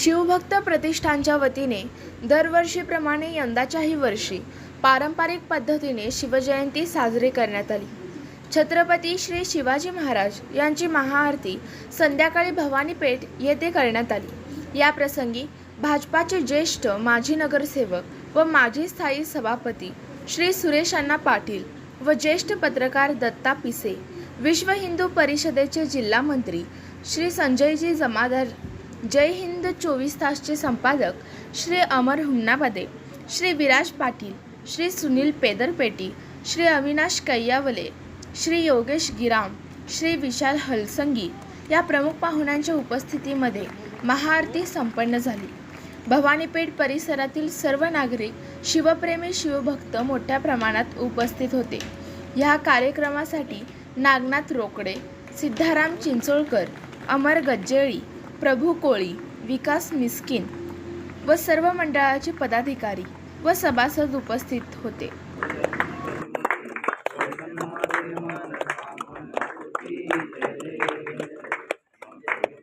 शिवभक्त प्रतिष्ठानच्या वतीने दरवर्षीप्रमाणे यंदाच्याही वर्षी पारंपरिक पद्धतीने शिवजयंती साजरी करण्यात आली. छत्रपती श्री शिवाजी महाराज यांची महाआरती संध्याकाळी भवानी पेठ येथे करण्यात आली. या प्रसंगी भाजपाचे ज्येष्ठ माजी नगरसेवक व माजी स्थायी सभापती श्री सुरेश अण्णा पाटील व ज्येष्ठ पत्रकार दत्ता पिसे विश्व हिंदू परिषदेचे जिल्हा मंत्री श्री संजयजी जमादार जय हिंद चोवीस तासचे संपादक श्री अमर हुमनाबादे श्री विराज पाटील श्री सुनील पेदरपेटी श्री अविनाश कैयावले श्री योगेश गिराम श्री विशाल हलसंगी या प्रमुख पाहुण्यांच्या उपस्थितीमध्ये महाआरती संपन्न झाली. भवानीपेठ परिसरातील सर्व नागरिक शिवप्रेमी शिवभक्त मोठ्या प्रमाणात उपस्थित होते. ह्या कार्यक्रमासाठी नागनाथ रोकडे सिद्धाराम चिंचोळकर अमर गज्जेळी प्रभू कोळी विकास मिस्किन व सर्व मंडळाचे पदाधिकारी व सभासद उपस्थित होते.